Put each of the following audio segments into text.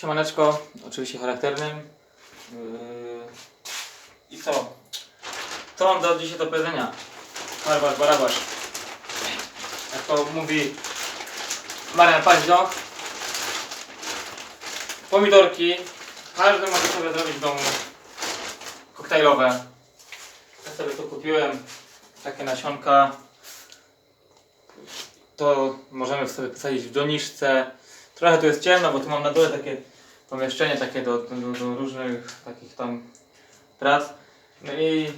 Siemaneczko, oczywiście charakternym. Yy, I co? Co mam do, dzisiaj do powiedzenia? Barbasz, barabasz. Jak to mówi Marian Paździoch. Pomidorki. Każdy może sobie zrobić w domu. Koktajlowe. Ja sobie tu kupiłem takie nasionka. To możemy sobie posadzić w doniczce. Trochę tu jest ciemno, bo tu mam na dole takie pomieszczenie takie do, do, do różnych takich tam prac. No i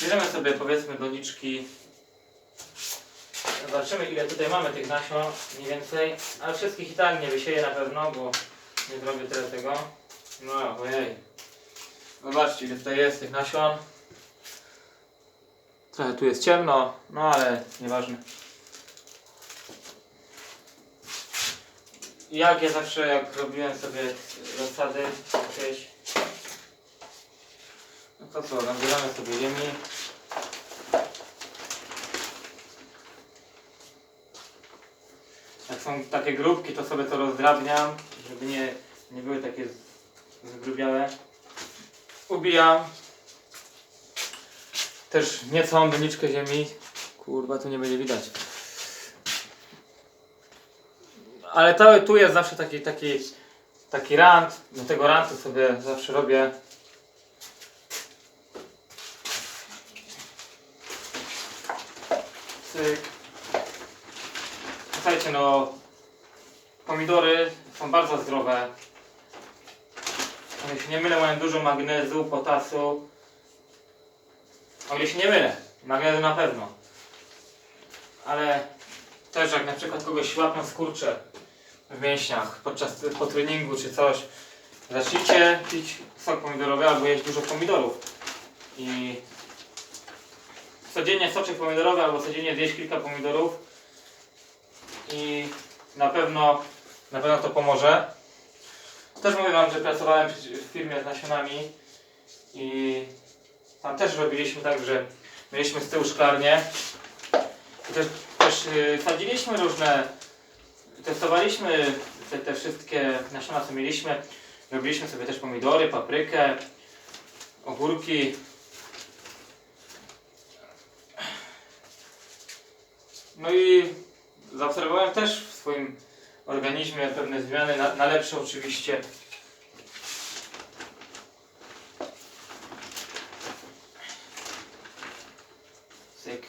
bierzemy sobie powiedzmy doniczki. Zobaczymy ile tutaj mamy tych nasion mniej więcej, ale wszystkich i tak nie wysieję na pewno, bo nie zrobię tyle tego. No ojej. Zobaczcie ile tutaj jest tych nasion. Trochę tu jest ciemno, no ale nieważne. Jak ja zawsze, jak robiłem sobie rozsady jakieś, no to co, nabieramy sobie ziemi. Jak są takie grupki, to sobie to rozdrabniam, żeby nie, nie były takie zgrubiałe. Ubijam. Też niecałą doniczkę ziemi. Kurwa, tu nie będzie widać. Ale to, tu jest zawsze taki, taki, taki rant. Do tego rantu sobie zawsze robię. Cyk. Słuchajcie, no pomidory są bardzo zdrowe. Się nie mylę, mają dużo magnezu, potasu. O ile się nie mylę, magnezu na pewno. Ale też jak na przykład kogoś łapią skurcze w mięśniach podczas po treningu czy coś, zacznijcie pić sok pomidorowy albo jeść dużo pomidorów. I codziennie soczek pomidorowy albo codziennie zjeść kilka pomidorów i na pewno, na pewno to pomoże. Też mówię Wam, że pracowałem w firmie z nasionami i tam też robiliśmy tak, że mieliśmy z tyłu szklarnię i też, też yy, sadziliśmy różne, testowaliśmy te, te wszystkie nasiona, co mieliśmy. Robiliśmy sobie też pomidory, paprykę, ogórki. No i zaobserwowałem też w swoim organizmie pewne zmiany, na, na lepsze oczywiście. Cyk.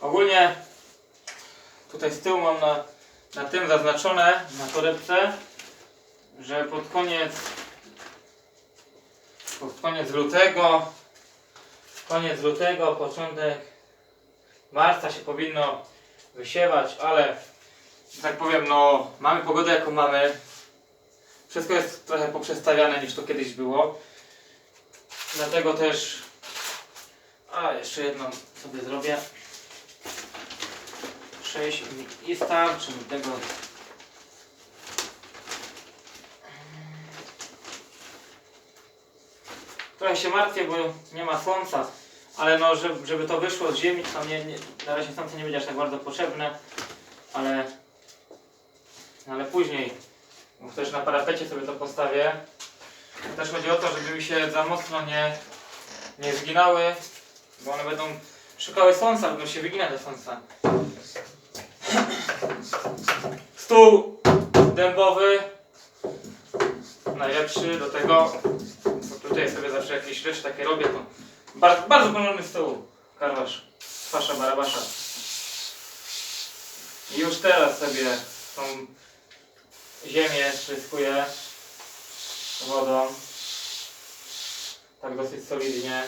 Ogólnie tutaj z tyłu mam na, zaznaczone, na torebce, że pod koniec pod koniec lutego koniec lutego, początek marca się powinno wysiewać, ale tak powiem, no mamy pogodę jaką mamy. Wszystko jest trochę poprzestawiane niż to kiedyś było. Dlatego też a jeszcze jedną sobie zrobię. 6 i starczy mi tego. Trochę się martwię, bo nie ma słońca, ale no, żeby, żeby to wyszło z ziemi, to nie, nie, na razie słońce nie będzie aż tak bardzo potrzebne, ale, ale później, bo też na parapecie sobie to postawię. Też chodzi o to, żeby mi się za mocno nie, nie zginały, bo one będą szukały słońca, będą się wyginać do słońca. Stół dębowy, najlepszy do tego, bo tutaj sobie zawsze jakieś rzeczy takie robię, to bardzo, bardzo porządny stół, karwasz, fasza barabasza. I już teraz sobie tą ziemię spryskuję wodą, tak dosyć solidnie.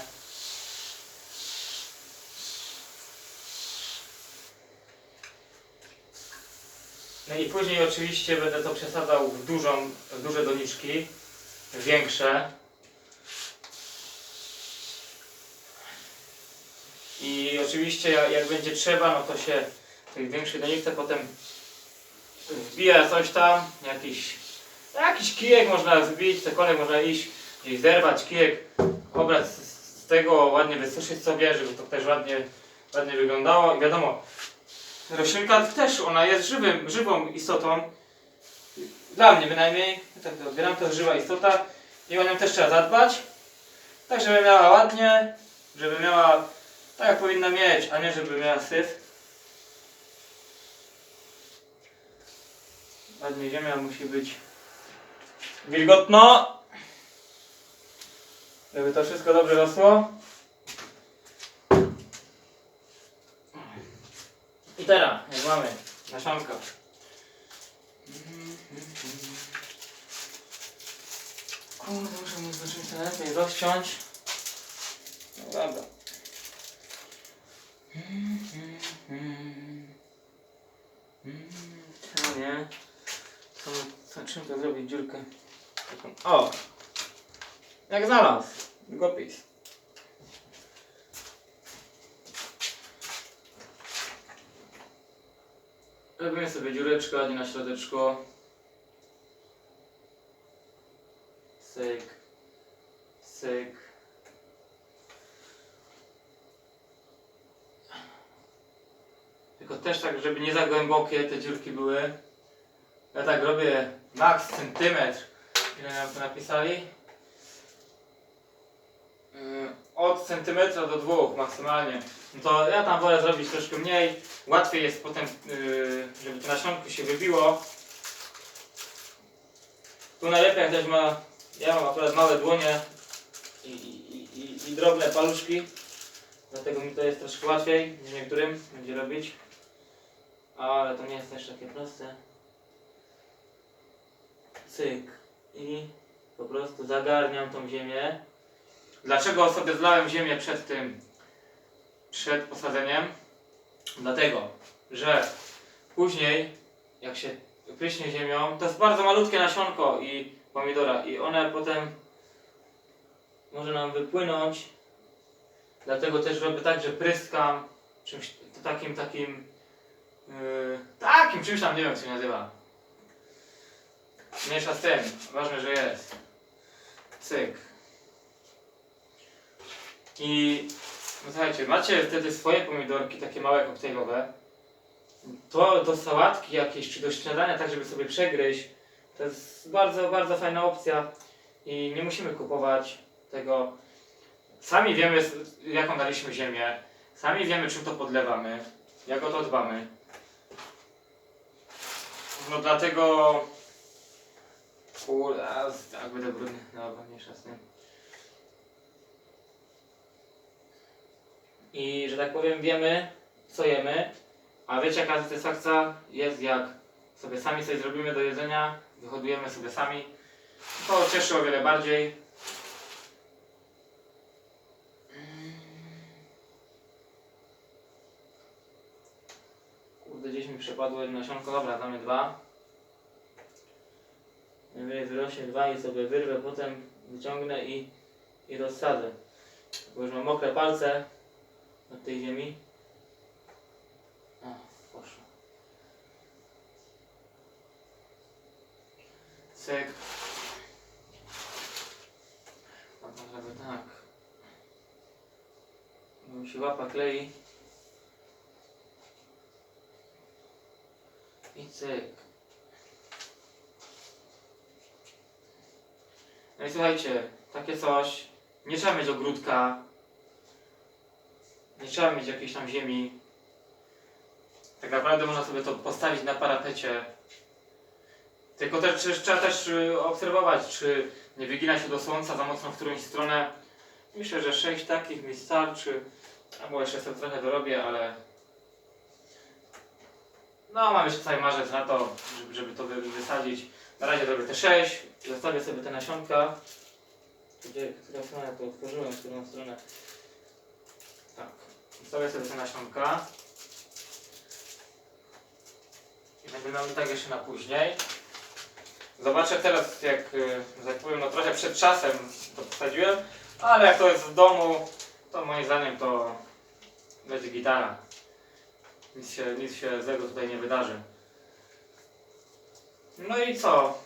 No i później oczywiście będę to przesadzał w dużą, w duże doniczki, większe. I oczywiście jak, będzie trzeba, no to się w tej większej doniczce potem wbija coś tam, jakiś, jakiś kijek można zbić, cokolwiek można iść, gdzieś zerwać kijek, obrać z, z tego, ładnie wysuszyć sobie, żeby to też ładnie, ładnie wyglądało. I wiadomo, roślinka też, ona jest żywym, żywą istotą. Dla mnie bynajmniej, tak to odbieram, to żywa istota i o nią też trzeba zadbać. Tak, żeby miała ładnie, żeby miała tak jak powinna mieć, a nie żeby miała syf. Ładnie ziemia musi być wilgotno. Żeby to wszystko dobrze rosło. Teraz, jak mamy nasionka. Kurde, muszę mu zacząć to lepiej rozciąć. No dobra. Czemu nie? Co, co, czym to zrobić dziurkę? Taką. O! Jak znalazł. Długopis. Robimy sobie dziureczkę ładnie na środeczku. Syk. Syk. Tylko też tak, żeby nie za głębokie te dziurki były. Ja tak robię max centymetr. Ile nam to napisali? Yy, Od centymetra do dwóch maksymalnie. No to ja tam wolę zrobić troszkę mniej. Łatwiej jest potem, yy, żeby to nasionko się wybiło. Tu najlepiej jak ktoś ma, ja mam akurat małe dłonie i, i, i, i drobne paluszki. Dlatego mi to jest troszkę łatwiej niż niektórym będzie robić. Ale to nie jest też takie proste. Cyk. I po prostu zagarniam tą ziemię. Dlaczego sobie zlałem ziemię przed tym, przed posadzeniem? Dlatego, że później, jak się pryśnie ziemią, to jest bardzo malutkie nasionko i pomidora i one potem może nam wypłynąć. Dlatego też robię tak, że pryskam czymś takim, takim, yy, takim czymś tam, nie wiem co się nazywa. Mniejsza z tym, ważne, że jest. Cyk. I no słuchajcie, macie wtedy swoje pomidorki, takie małe koktajlowe. To do sałatki jakieś, czy do śniadania, tak żeby sobie przegryźć, to jest bardzo, bardzo fajna opcja. I nie musimy kupować tego. Sami wiemy, jaką daliśmy ziemię. Sami wiemy, czym to podlewamy, jak o to dbamy. No dlatego... Kurde, tak będę brudny. Dobra, mniejsza z tym. I że tak powiem, wiemy, co jemy. A wiecie, jaka satysfakcja jest, jak sobie sami coś zrobimy do jedzenia, wyhodujemy sobie sami. To cieszy o wiele bardziej. Kurde, gdzieś mi przepadło jedno nasionko. Dobra, damy dwa. Najwyżej wyrośnie dwa i sobie wyrwę, potem wyciągnę i, i rozsadzę. Bo już mam mokre palce od tej ziemi. O, poszło. Cyk. Dobra, żeby tak. Bo mi się łapa klei. I cyk. No i słuchajcie, takie coś. Nie trzeba mieć ogródka. Trzeba mieć jakiejś tam ziemi. Tak naprawdę można sobie to postawić na parapecie. Tylko też trzeba też y, obserwować, czy nie wygina się do słońca za mocno w którąś stronę. Myślę, że sześć takich mi starczy. Albo jeszcze sobie trochę dorobię, ale... No, mam jeszcze cały marzec na to, żeby, żeby to wy- wysadzić. Na razie zrobię te sześć, zostawię sobie te nasionka. Gdzie, która strona to otworzyłem, w którą stronę. Zostawię sobie te nasionka. I będę miał tak jeszcze na później. Zobaczę teraz, jak, y, że tak powiem, no trochę przed czasem to posadziłem, ale jak to jest w domu, to moim zdaniem to będzie gitara. Nic się, nic się złego tutaj nie wydarzy. No i co?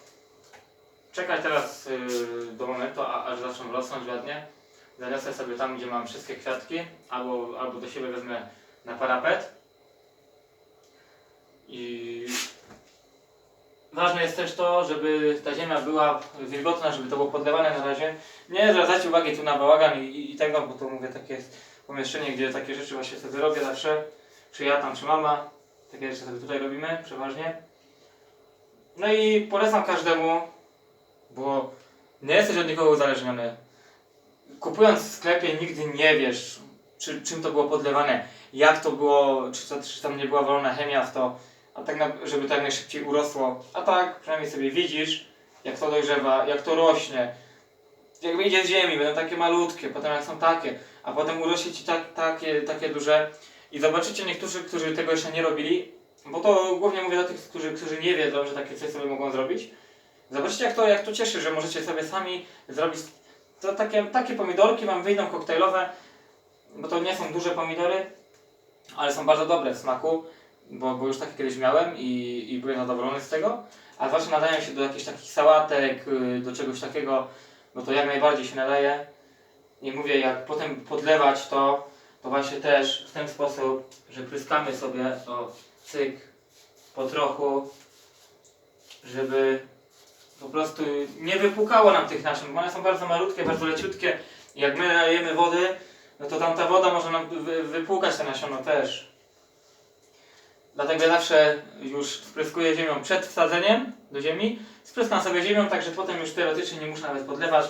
Czekać teraz y, do momentu, aż zaczną rosnąć ładnie zawiesę sobie tam, gdzie mam wszystkie kwiatki, albo, albo do siebie wezmę na parapet. I ważne jest też to, żeby ta ziemia była wilgotna, żeby to było podlewane na razie. Nie zwracajcie uwagi tu na bałagan i, i, i tak bo to mówię, takie jest pomieszczenie, gdzie takie rzeczy właśnie sobie robię zawsze. Czy ja tam, czy mama. Takie rzeczy sobie tutaj robimy przeważnie. No i polecam każdemu, bo nie jesteś od nikogo uzależniony. Kupując w sklepie nigdy nie wiesz, czy, czym to było podlewane, jak to było, czy, to, czy tam nie była wolna chemia w to, a tak na, żeby to jak najszybciej urosło. A tak przynajmniej sobie widzisz, jak to dojrzewa, jak to rośnie. Jak wyjdzie z ziemi, będą takie malutkie, potem jak są takie, a potem urośnie ci tak, takie, takie duże. I zobaczycie niektórzy, którzy tego jeszcze nie robili, bo to głównie mówię do tych, którzy, którzy nie wiedzą, że takie coś sobie mogą zrobić. Zobaczcie jak to, jak to cieszy, że możecie sobie sami zrobić to takie, takie pomidorki wam wyjdą koktajlowe, bo to nie są duże pomidory, ale są bardzo dobre w smaku, bo, bo już takie kiedyś miałem i, i byłem zadowolony z tego. A zwłaszcza nadają się do jakichś takich sałatek, y, do czegoś takiego, no to jak najbardziej się nadaje. I mówię, jak potem podlewać to, to właśnie też w ten sposób, że pryskamy sobie o cyk po trochu, żeby po prostu nie wypłukało nam tych nasion, bo one są bardzo malutkie, bardzo leciutkie. Jak my dajemy wody, no to tam ta woda może nam wy, wypłukać te nasiono też. Dlatego ja zawsze już spryskuję ziemią przed wsadzeniem do ziemi. Spryskam sobie ziemią, także potem już teoretycznie nie muszę nawet podlewać.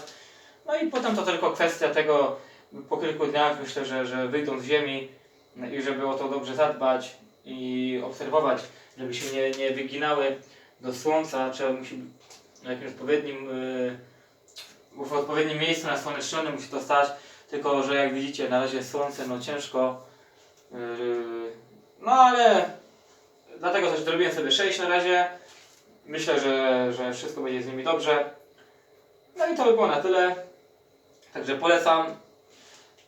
No i potem to tylko kwestia tego, po kilku dniach myślę, że, że wyjdą z ziemi i żeby o to dobrze zadbać i obserwować, żeby się nie, nie wyginały do słońca, trzeba musi na jakimś odpowiednim, yy, w odpowiednim miejscu nasłonecznionym musi to stać, tylko że jak widzicie na razie słońce no ciężko, yy, no ale dlatego też zrobiłem sobie 6 na razie, myślę, że, że wszystko będzie z nimi dobrze, no i to by było na tyle, także polecam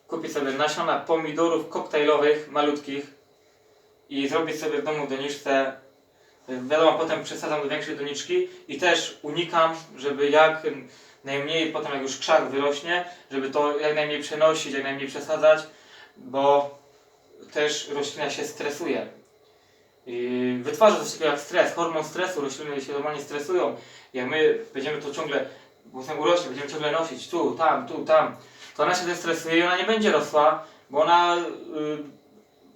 kupić sobie nasiona pomidorów koktajlowych, malutkich i zrobić sobie w domu doniczce Wiadomo, potem przesadzam do większej doniczki i też unikam, żeby jak najmniej, potem jak już krzak wyrośnie, żeby to jak najmniej przenosić, jak najmniej przesadzać, bo też roślina się stresuje. I wytwarza coś takiego jak stres, hormon stresu, rośliny się normalnie stresują. Jak my będziemy to ciągle, bo potem urośnie, będziemy ciągle nosić tu, tam, tu, tam, to ona się zestresuje i ona nie będzie rosła, bo ona yy,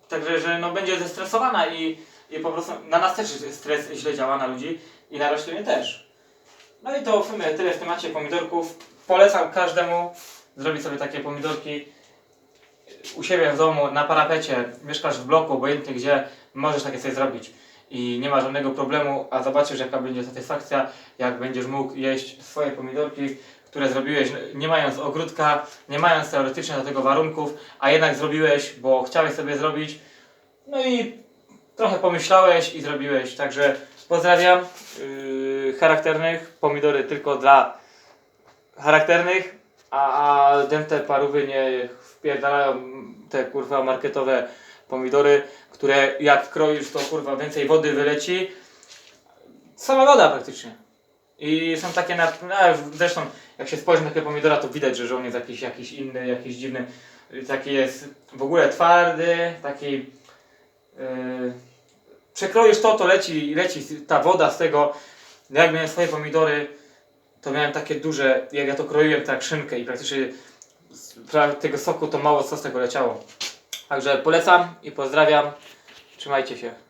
także, że no, będzie zestresowana i i po prostu na nas też stres źle działa na ludzi i na rośliny też. No i to w sumie tyle w temacie pomidorków. Polecam każdemu zrobić sobie takie pomidorki u siebie w domu, na parapecie, mieszkasz w bloku, obojętnie gdzie, możesz takie sobie zrobić. I nie ma żadnego problemu, a zobaczysz jaka będzie satysfakcja, jak będziesz mógł jeść swoje pomidorki, które zrobiłeś nie mając ogródka, nie mając teoretycznie do tego warunków, a jednak zrobiłeś, bo chciałeś sobie zrobić. No i trochę pomyślałeś i zrobiłeś. Także pozdrawiam. Yy, charakternych, pomidory tylko dla charakternych, a, a dęte parówy nie wpierdalają te kurwa marketowe pomidory, które jak kroisz to kurwa więcej wody wyleci. Sama woda praktycznie. I są takie na, no, zresztą jak się spojrzy na takie pomidora to widać, że jest jakiś, jakiś inny, jakiś dziwny. Taki jest w ogóle twardy, taki yy, przekroisz to, to leci, leci ta woda z tego. No Jak miałem swoje pomidory, to miałem takie duże, jak ja to kroiłem, tak szynkę i praktycznie z tego soku to mało co z tego leciało. Także polecam i pozdrawiam. Trzymajcie się.